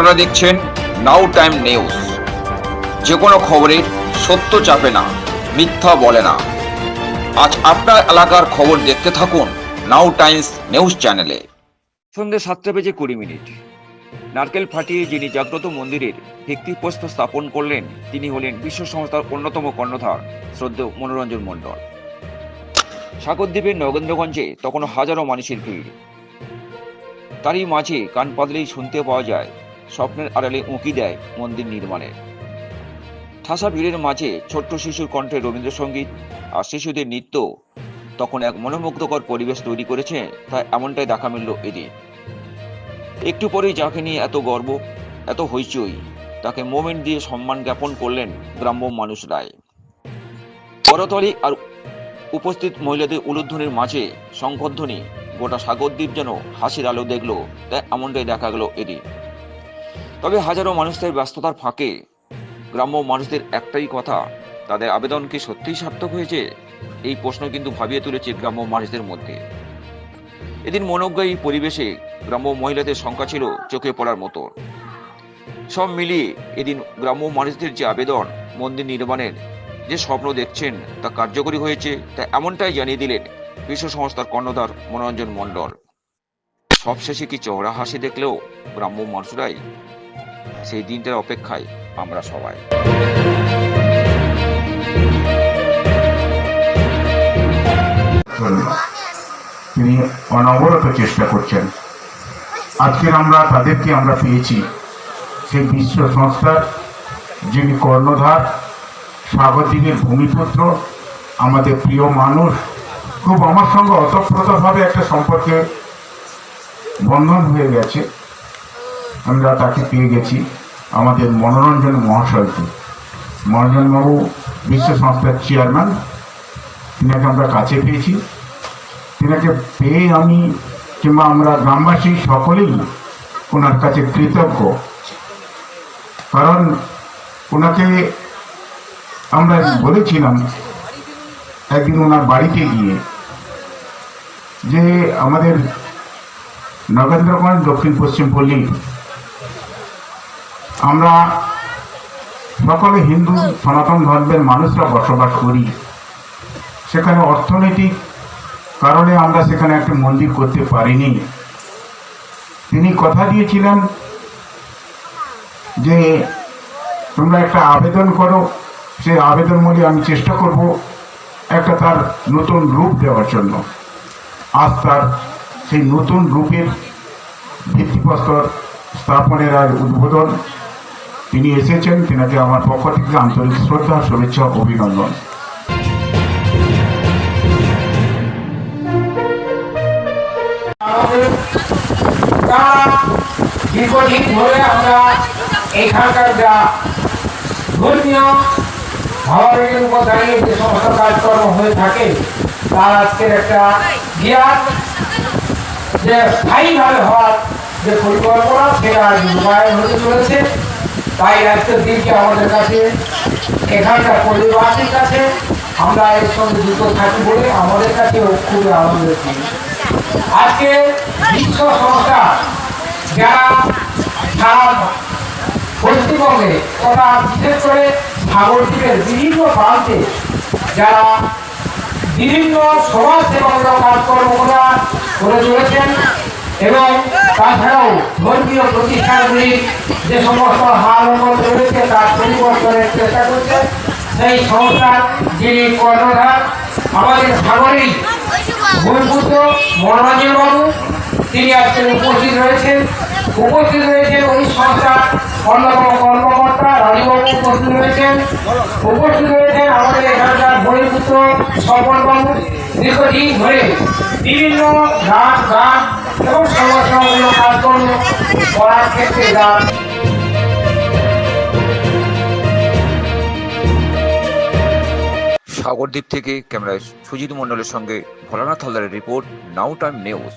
আপনারা দেখছেন নাও time news যে কোনো খবরের সত্য চাপে না, মিথ্যা বলে না। আজ আপনার এলাকার খবর দেখতে থাকুন নাও টাইমস নিউজ চ্যানেলে সন্ধ্যে সাতটা বেজে কুড়ি মিনিট। নারকেল ফাটিয়ে যিনি জাগ্রত মন্দিরের ভিত্তিপ্রস্তর স্থাপন করলেন, তিনি হলেন বিশ্ব সংস্থার অন্যতম কর্ণধার শ্রদ্ধেয় মনোরঞ্জন মণ্ডল। সাগরদ্বীপের নগেন্দ্রগঞ্জে তখনও হাজারো মানুষের ভিড়। তারই মাঝে কান পাতলেই শুনতে পাওয়া যায় স্বপ্নের আড়ালে উঁকি দেয় মন্দির নির্মাণের। ঠাসা ভিড়ের মাঝে ছোট্ট শিশুর কণ্ঠে রবীন্দ্রসঙ্গীত আর শিশুদের নৃত্য তখন এক মনোমুগ্ধকর পরিবেশ তৈরি করেছে তা এমনটাই দেখা মিলল এদিন। একটু পরেই যাকে নিয়ে এত গর্ব, এত হইচই, তাকে মোমেন্ট দিয়ে সম্মান জ্ঞাপন করলেন গ্রাম্য মানুষরাই করতলি আর উপস্থিত মহিলাদের উলুধ্বনির মাঝে শঙ্খধ্বনি গোটা সাগরদ্বীপ যেন হাসির আলো দেখল, তাই এমনটাই দেখা গেল এদিন। তবে হাজারো মানুষদের ব্যস্ততার ফাঁকে গ্রাম্য মানুষদের একটাই কথা, তাদের আবেদন কি সত্যিই সার্থক হয়েছে? এই প্রশ্ন কিন্তু ভাবিয়ে তুলেছে গ্রাম্য মানুষদের মধ্যে। এদিন মনোজ্ঞায়ী পরিবেশে গ্রাম্য মহিলাদের সংখ্যা ছিল চোখে পড়ার মতো। সব মিলিয়ে এদিন গ্রাম্য মানুষদের যে আবেদন, মন্দির নির্মাণের যে স্বপ্ন দেখছেন, তা কার্যকরী হয়েছে, তা এমনটাই জানিয়ে দিলেন বিশ্ব সংস্থার কর্ণধার মনোরঞ্জন মণ্ডল। সবশেষে কি চওড়া হাসি দেখলেও গ্রাম্য মানুষরাই সেই দিনটার অপেক্ষায় আমরা সবাই। তিনি অনবরত চেষ্টা করছেন। আজকের আমরা তাদেরকে আমরা পেয়েছি। সেই বিশ্ব সংস্থার যিনি কর্ণধার, স্বাগতিকের ভূমিপুত্র, আমাদের প্রিয় মানুষ, খুব আমার সঙ্গে অতপ্রতভাবে একটা সম্পর্কে বন্ধন হয়ে গেছে। আমরা তাকে পেয়ে গেছি আমাদের মনোরঞ্জন মহাশয়কে। মনোরঞ্জনবাবু, বিশ্ব সংস্থার চেয়ারম্যান, তিনাকে আমরা কাছে পেয়েছি। তিনাকে পেয়ে আমি কিংবা আমরা গ্রামবাসী সকলেই ওনার কাছে কৃতজ্ঞ। কারণ ওনাকে আমরা বলেছিলাম একদিন ওনার বাড়িতে গিয়ে যে আমাদের নগেন্দ্রগঞ্জ দক্ষিণ পশ্চিম পল্লী আমরা সকলে হিন্দু, সনাতন ধর্মের মানুষরা বসবাস করি। সেখানে অর্থনৈতিক কারণে আমরা সেখানে একটা মন্দির করতে পারিনি। তিনি কথা দিয়েছিলেন যে, তোমরা একটা আবেদন করো, সেই আবেদন মূলে আমি চেষ্টা করব একটা তার নতুন রূপ দেওয়ার জন্য। আজ তার সেই নতুন রূপের ভিত্তিপ্রস্তর স্থাপনের আর উদ্বোধন তিনি এসেছেন, তিনাকে আমার পক্ষ থেকে আন্তরিক শ্রদ্ধা, শুভেচ্ছা অভিনন্দন। দীর্ঘদিন ধরে আমরা এখানকার যা ধর্মীয় ভাবাবেগের উপর দাঁড়িয়ে যে সমস্ত কাজকর্ম হয়ে থাকে, তার আজকের একটা বিরাট যে স্থায়ীভাবে হওয়ার যে পরিকল্পনা, সেটা রূপায়ণ হতে চলেছে। তাই আজকের দিনকে আমাদের কাছে এখানকার পরিবাসীর কাছে আমরা এর সঙ্গে যুক্ত থাকি বলে আমাদের কাছেও খুবই আনন্দের দিন। আজকে বিশ্ব সংস্থা যারা সারা পশ্চিমবঙ্গে তথা বিশেষ করে সাগরদ্বীপের বিভিন্ন প্রান্তে যারা বিভিন্ন সমাজ সেবামূলক কাজকর্মগুলা করে চলেছেন এবং তাছাড়াও ধর্মীয় প্রতিষ্ঠানগুলি যে সমস্ত হাল উন্নত রয়েছে তার পরিবর্তনের চেষ্টা করছে, সেই সংস্থার যিনি কর্ণধার, আমাদের সাগরেই ভূমিপুত্র মনোরঞ্জন বাবু, তিনি আজকে উপস্থিত রয়েছেন। উপস্থিত রয়েছেন ওই সংস্থার অন্যতম কর্মকর্তা, রাজুবাবু উপস্থিত রয়েছেন। উপস্থিত রয়েছেন আমাদের এখানকার ভূমিপুত্র স্বপন বাবু। দীর্ঘদিন ধরে বিভিন্ন নাচ গান সমাজসেবামূলক কাজকর্ম করার ক্ষেত্রে সাগরদ্বীপ থেকে ক্যামেরায় সুজিত মণ্ডলের সঙ্গে ভোলানাথ হালদারের রিপোর্ট, নাও টাইম নিউজ।